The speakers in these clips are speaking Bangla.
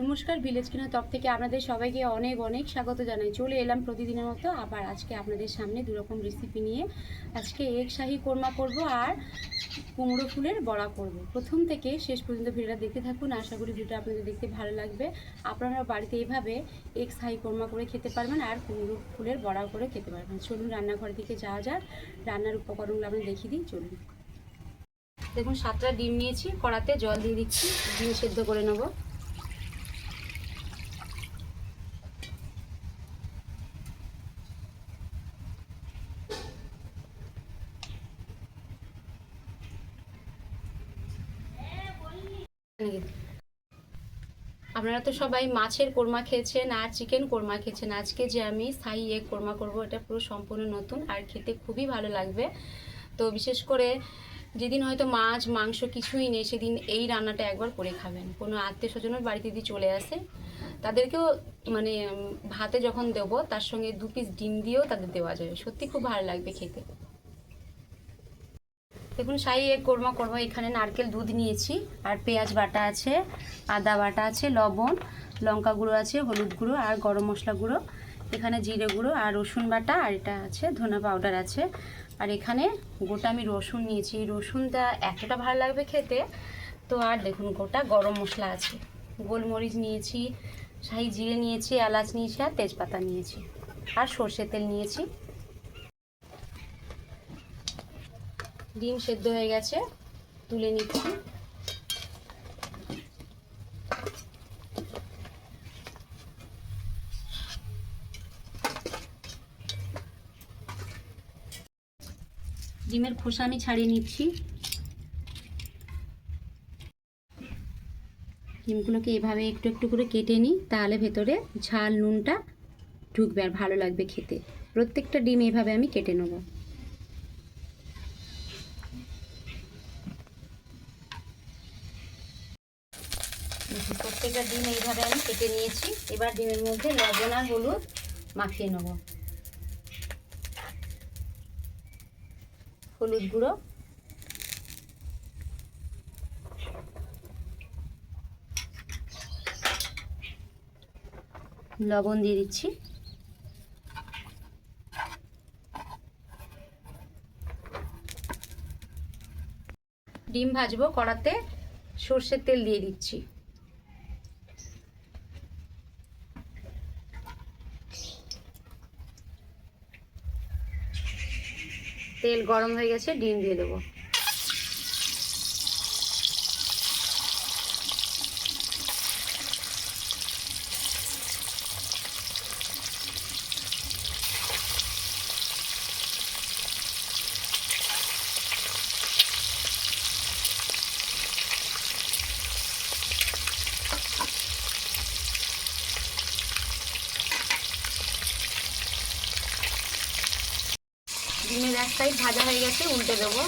নমস্কার ভিলেজ কিনা তপ থেকে আপনাদের সবাইকে অনেক অনেক স্বাগত জানাই। চলে এলাম প্রতিদিনের মতো আবার আজকে আপনাদের সামনে দুরকম রেসিপি নিয়ে। আজকে এক শাহি কোরমা করব আর কুমড়ো ফুলের বড়া করব। প্রথম থেকে শেষ পর্যন্ত ভিডিওটা দেখতে থাকুন। আশা করি ভিডিওটা আপনাদের দেখতে ভালো লাগবে। আপনারা বাড়িতে এইভাবে এক শাহি কোরমা করে খেতে পারবেন আর কুমড়ো ফুলের বড়া করে খেতে পারবেন। চলুন রান্নাঘরের দিকে যাওয়া যাক। রান্নার উপকরণগুলো আমি দেখিয়ে দিই। চলুন। দেখুন, সাতটা ডিম নিয়েছি। কড়াতে জল দিয়ে দিচ্ছি। ডিম সেদ্ধ করে নেব। আপনারা তো সবাই মাছের কোরমা খেয়েছেন আর চিকেন কোরমা খেয়েছেন। আজকে যে আমি স্থায়ী এগ কোরমা করব, এটা পুরো সম্পূর্ণ নতুন আর খেতে খুবই ভালো লাগবে। তো বিশেষ করে যেদিন হয়তো মাছ, মাংস কিছুই নেই, সেদিন এই রান্নাটা একবার করে খাবেন। কোনো আত্মীয় স্বজনের বাড়িতে যদি চলে আসে, তাদেরকেও মানে ভাতে যখন দেবো, তার সঙ্গে দু পিস ডিম দিয়েও তাদের দেওয়া যাবে। সত্যি খুব ভালো লাগবে খেতে। দেখুন, শাহি এক কোরমা করব এখানে নারকেল দুধ নিয়েছি, আর পেঁয়াজ বাটা আছে, আদা বাটা আছে, লবণ, লঙ্কা গুঁড়ো আছে, হলুদ গুঁড়ো, আর গরম মশলা গুঁড়ো, এখানে জিরে গুঁড়ো, আর রসুন বাটা, আর এটা আছে, ধনা পাউডার আছে, আর এখানে গোটা আমি রসুন নিয়েছি, এই রসুনটা এতটা ভালো লাগবে খেতে, তো আর দেখুন, গোটা গরম মশলা আছে, গোলমরিচ নিয়েছি, শাহি জিরে নিয়েছি, এলাচ নিয়েছি, আর তেজপাতা নিয়েছি, আর সর্ষে তেল নিয়েছি ডিম সেদ্ধ হয়ে গেছে, তুলে নিচ্ছি। ডিমের খোসা আমি ছাড়িয়ে নিচ্ছি। ডিমগুলোকে এভাবে একটু একটু করে কেটে নিই, তাহলে ভেতরে ঝাল, নুনটা ঢুকবে আর ভালো লাগবে খেতে। প্রত্যেকটা ডিম এভাবে আমি কেটে নেব দেখুন, প্রত্যেকটা ডিম এইভাবে আমি কেটে নিয়েছি। এবার ডিমের মধ্যে লবণ আর হলুদ মাখিয়ে নেব। হলুদ গুঁড়ো। লবণ দিয়ে দিচ্ছি। ডিম ভাজবো কড়াতে সর্ষের তেল দিয়ে দিচ্ছি। তেল গরম হয়ে গেছে ডিম দিয়ে দেবো। ডিমের এক সাইড ভাজা হয়ে গেছে, উল্টে দেবো।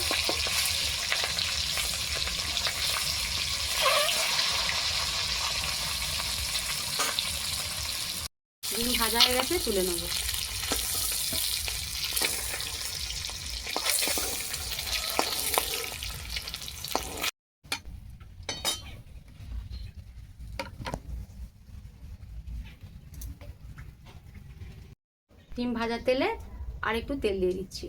ডিম ভাজা হয়ে গেছে, তুলে নেব। ডিম ভাজা তেলে আর একটু তেল দিয়ে দিচ্ছি।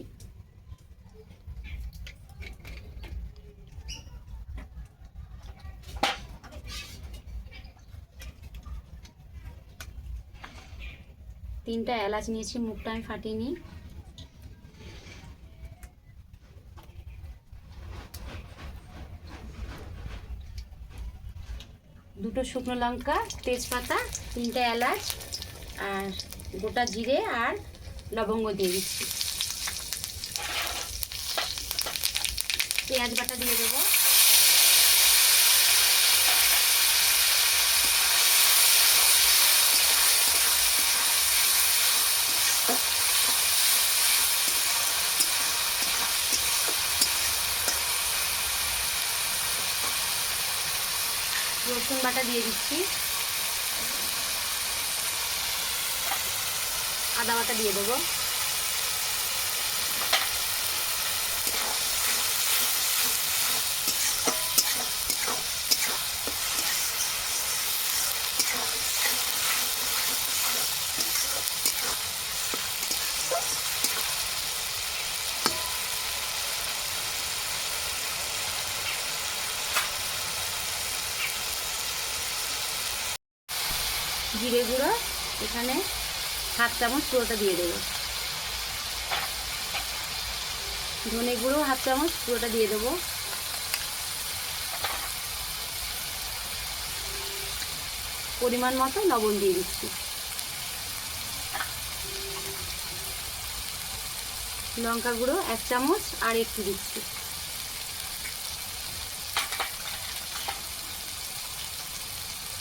তিনটা এলাচ নিয়েছি, মুখটা আমি ফাটিয়ে দুটো শুকনো লঙ্কা, তেজপাতা, তিনটা এলাচ, আর গোটা জিরে আর লবঙ্গ দিয়ে দিচ্ছি। পেঁয়াজ বাটা দিয়ে দেবো। রসুন বাটা দিয়ে দিচ্ছি। আদা বাটা দিয়ে দেবো। জিরে গুঁড়ো এখানে হাফ চামচ পুরোটা দিয়ে দেবো। ধনে গুঁড়ো হাফ চামচ পুরোটা দিয়ে দেবো। পরিমাণ মতো লবণ দিয়ে দিচ্ছি। লঙ্কা গুঁড়ো এক চামচ আর একটু দিচ্ছি।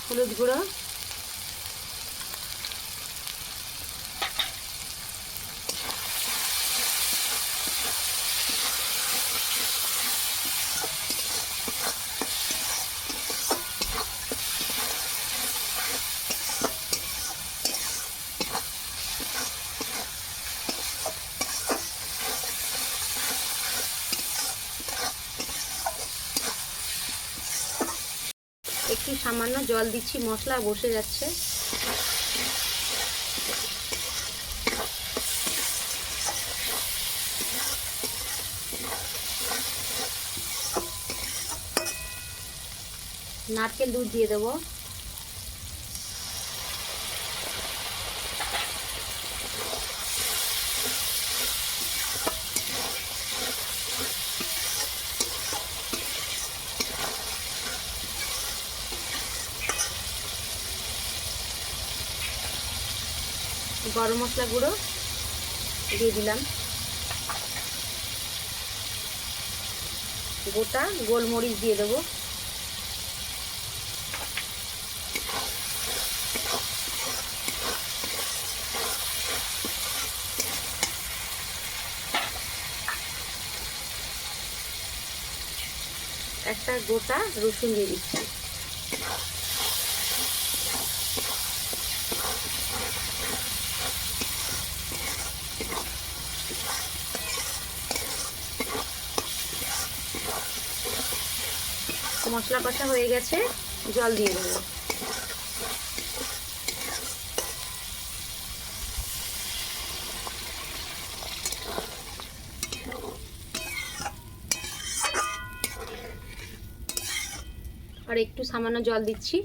হলুদ গুঁড়ো একটু সামান্য জল দিচ্ছি মশলা বসে যাচ্ছে। নারকেল দুধ দিয়ে দেবো। গরম মশলা গুঁড়ো দিয়ে দিলাম। গোটা গোলমরিচ দিয়ে দেবো। একটা গোটা রসুন দিয়ে দিচ্ছি। মশলা কষা হয়ে গেছে জল দিয়ে দেবো। আর একটু সামান্য জল দিচ্ছি।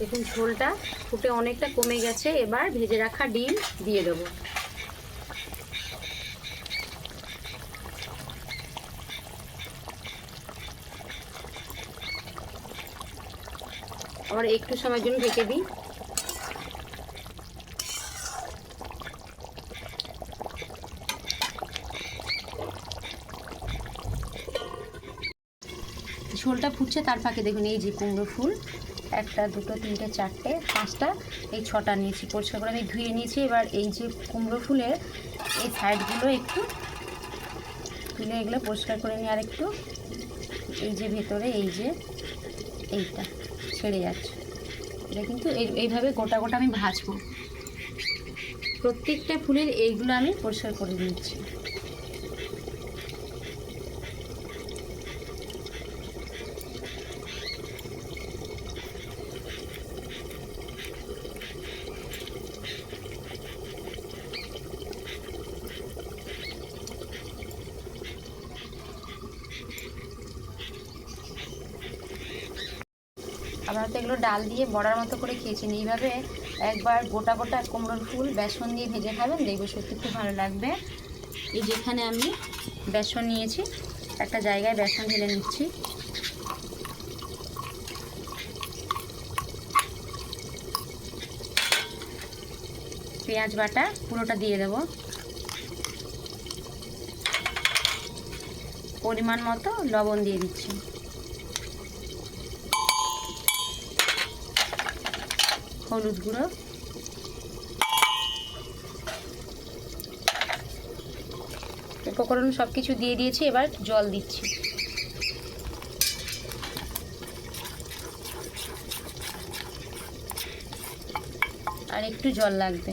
দেখুন, ঝোলটা ফুটে অনেকটা কমে গেছে। এবার ভেজে রাখা ডিম দিয়ে দেবো। আবার একটু সময়ের জন্য ঢেকে দিই। ঝোলটা ফুটছে, তার ফাঁকে দেখুন এই যে কুমড়ো ফুল। একটা, দুটো, তিনটে, চারটে, পাঁচটা, এই ছটা নিয়েছি, পরিষ্কার করে আমি ধুয়ে নিয়েছি। এবার এই যে কুমড়ো ফুলের এই সাইডগুলো একটু তুলে এগুলো পরিষ্কার করে নিই আর একটু এই যে ভেতরে, এই যে এইটা ছেড়ে যাচ্ছে। এটা কিন্তু এই, এইভাবে গোটা গোটা আমি ভাজবো। প্রত্যেকটা ফুলের এইগুলো আমি পরিষ্কার করে নিচ্ছি। ডাল দিয়ে বড়ার মতো করে খেয়েছেন। এইভাবে একবার গোটা গোটা কুমড়োর ফুল বেসন দিয়ে ভেজে খাবেন, দেখবে সত্যি খুব ভালো লাগবে। এই যেখানে আমি বেসন নিয়েছি, একটা জায়গায় বেসন ঢেলে নিচ্ছি। পেঁয়াজ বাটা পুরোটা দিয়ে দেব। পরিমাণ মতো লবণ দিয়ে দিচ্ছি। হলুদ গুঁড়ো। উপকরণ সব কিছু দিয়ে দিয়েছি এবার জল দিচ্ছি। আর একটু জল লাগবে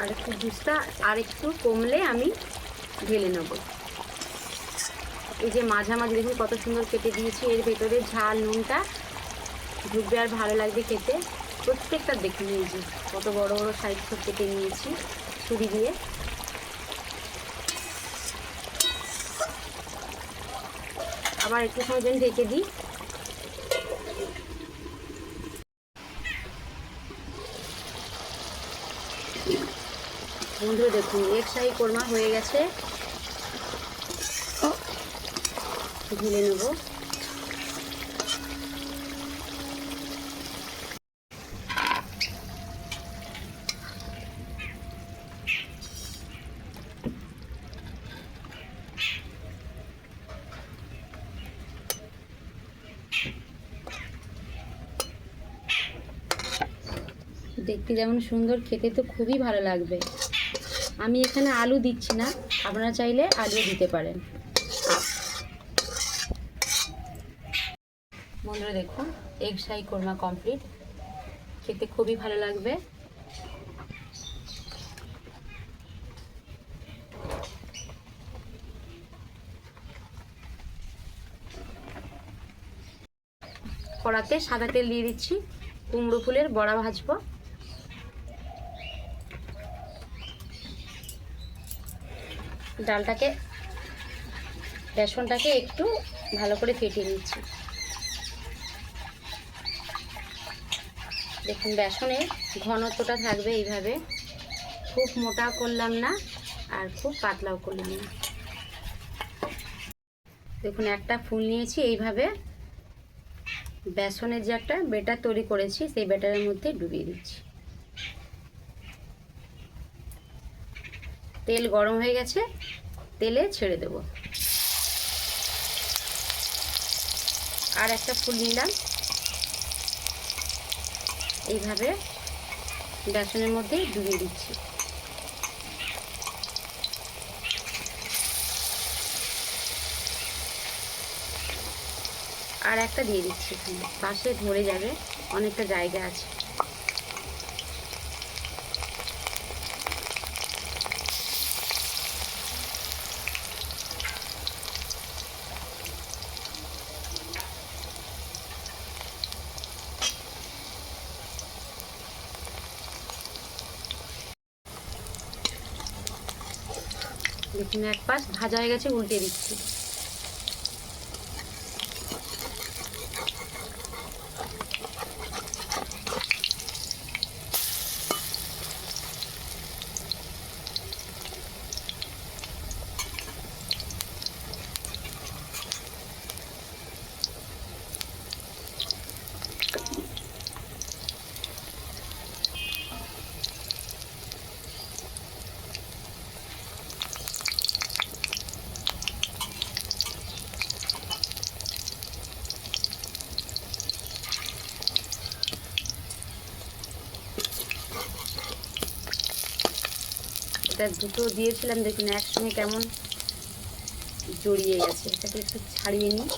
আর জুসটা আর একটু কমলে আমি ঢেলে নেব। এই যে মাঝামাঝি দেখুন কত সুন্দর কেটে দিয়েছি, এর ভেতরে ঝাল, নুনটা ঢুকবে আর ভালো লাগবে খেতে। প্রত্যেকটা দেখুন এই যে কত বড় বড় সাইজ সব কেটে নিয়েছি ছুরি দিয়ে। আবার একটু সময় ঢেকে দিই। বন্ধুরা দেখুন এক শাহি কোরমা হয়ে গেছে। ঢেলে নেব। দেখতে যেমন সুন্দর খেতে তো খুবই ভালো লাগবে। আমি এখানে আলু দিচ্ছি না। আপনারা চাইলে আলু দিতে পারেন। বন্ধুরা দেখুন এগ শাহি কোরমা কমপ্লিট খেতে খুবই ভালো লাগবে। কড়াতে সাদা তেল দিয়ে দিচ্ছি। কুমড়ো ফুলের বড়া ভাজবো। ডালটাকে, বেসনটাকে একটু ভালো করে ফেটিয়ে নিচ্ছি। দেখুন, বেসনের ঘনত্বটা থাকবে এইভাবে। খুব মোটা করলাম না, আর খুব পাতলাও করলাম না। দেখুন, একটা ফুল নিয়েছি, এইভাবে বেসনের যে একটা বেটার তৈরি করেছি, সেই বেটারের মধ্যে ডুবিয়ে দিচ্ছি। তেল গরম হয়ে গেছে, তেলে ছেড়ে দেব। আর একটা ফুল নিলাম। এইভাবে বেসনের মধ্যে ডুবিয়ে দিচ্ছি। আর একটা দিয়ে দিচ্ছি পাশে ধরে যাবে, অনেকটা জায়গা আছে। এক পাশ ভাজা হয়ে গেছে উল্টে দিচ্ছি। এটা দুটো দিয়েছিলাম, দেখুন একসঙ্গে কেমন জড়িয়ে গেছে। এটাকে একটু ছাড়িয়ে নিই।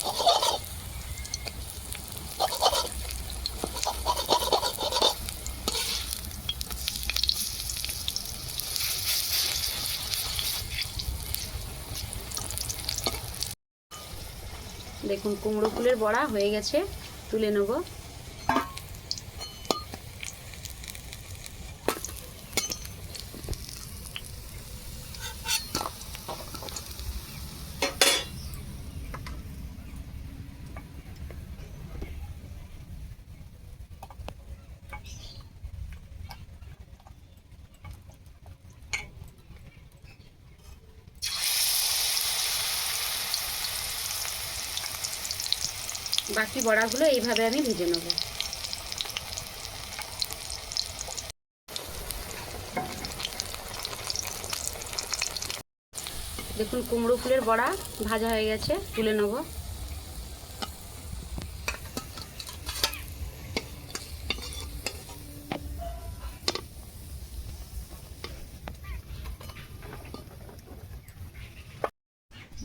দেখুন কুমড়ো ফুলের বড়া হয়ে গেছে, তুলে নেব। বাকি বড়াগুলো এইভাবে আমি ভেজে নেব। দেখুন কুমড়ো ফুলের বড়া ভাজা হয়ে গেছে, তুলে নেব।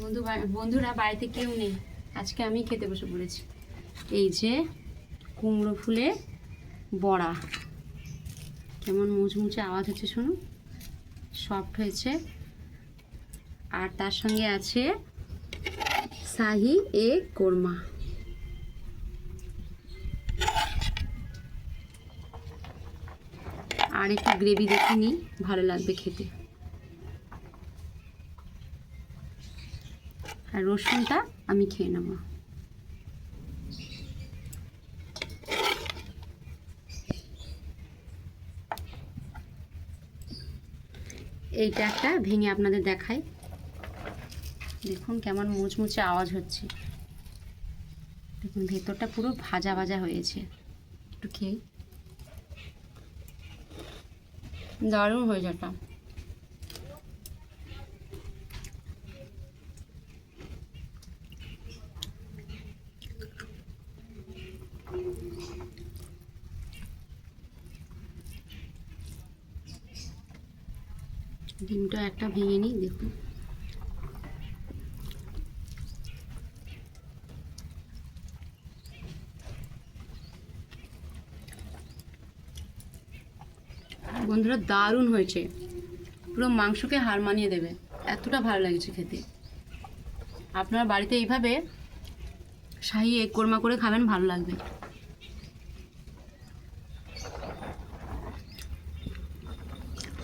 বন্ধু বন্ধুরা, বাড়িতে কেউ নেই। আজকে আমি খেতে বসে পড়েছি। এই যে কুমড়ো ফুলে বড়া। কেমন মুচমুচে আওয়াজ হচ্ছে শুনুন সফট হয়েছে। আর তার সঙ্গে আছে শাহি এ কোরমা। আর একটু গ্রেভি দেখে নিই, ভালো লাগবে খেতে। আর রসুনটা আমি খেয়ে নেব। এইটা একটা ভেঙে আপনাদের দেখাই। দেখুন কেমন মুচমুচে আওয়াজ হচ্ছে। দেখুন, ভেতরটা পুরো ভাজা ভাজা হয়েছে। একটু খেয়ে। দারুণ হয়ে যাটা ডিমটা একটা ভেঙে নিই, দেখুন। বন্ধুরা, দারুণ হয়েছে। পুরো মাংসকে হার মানিয়ে দেবে। এতটা ভালো লাগছে খেতে। আপনারা বাড়িতে এইভাবে শাহি এগ কোরমা করে খাবেন, ভালো লাগবে।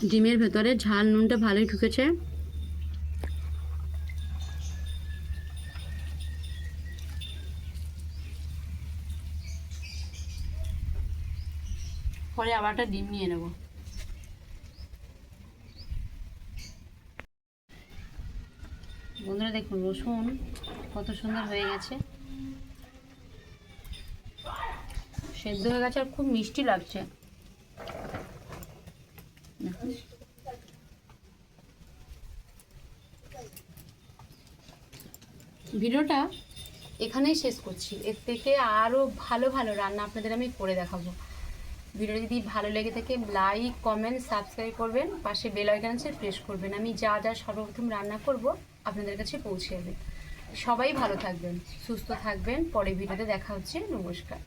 ডিমের ভেতরে ঝাল, নুনটা ভালোই ঢুকেছে। পরে আবার একটা ডিম নিয়ে নেব। বন্ধুরা দেখুন, রসুন কত সুন্দর হয়ে গেছে। সেদ্ধ হয়ে গেছে আর খুব মিষ্টি লাগছে। ভিডিওটা এখানেই শেষ করছি। এর থেকে আরও ভালো ভালো রান্না আপনাদের আমি করে দেখাবো। ভিডিওটা যদি ভালো লেগে থাকে লাইক কমেন্ট সাবস্ক্রাইব করবেন। পাশে বেল আইকন আছে প্রেস করবেন। আমি যা যা সর্বপ্রথম রান্না করব আপনাদের কাছে পৌঁছে যাবে। সবাই ভালো থাকবেন, সুস্থ থাকবেন। পরে ভিডিওতে দেখা হচ্ছে। নমস্কার।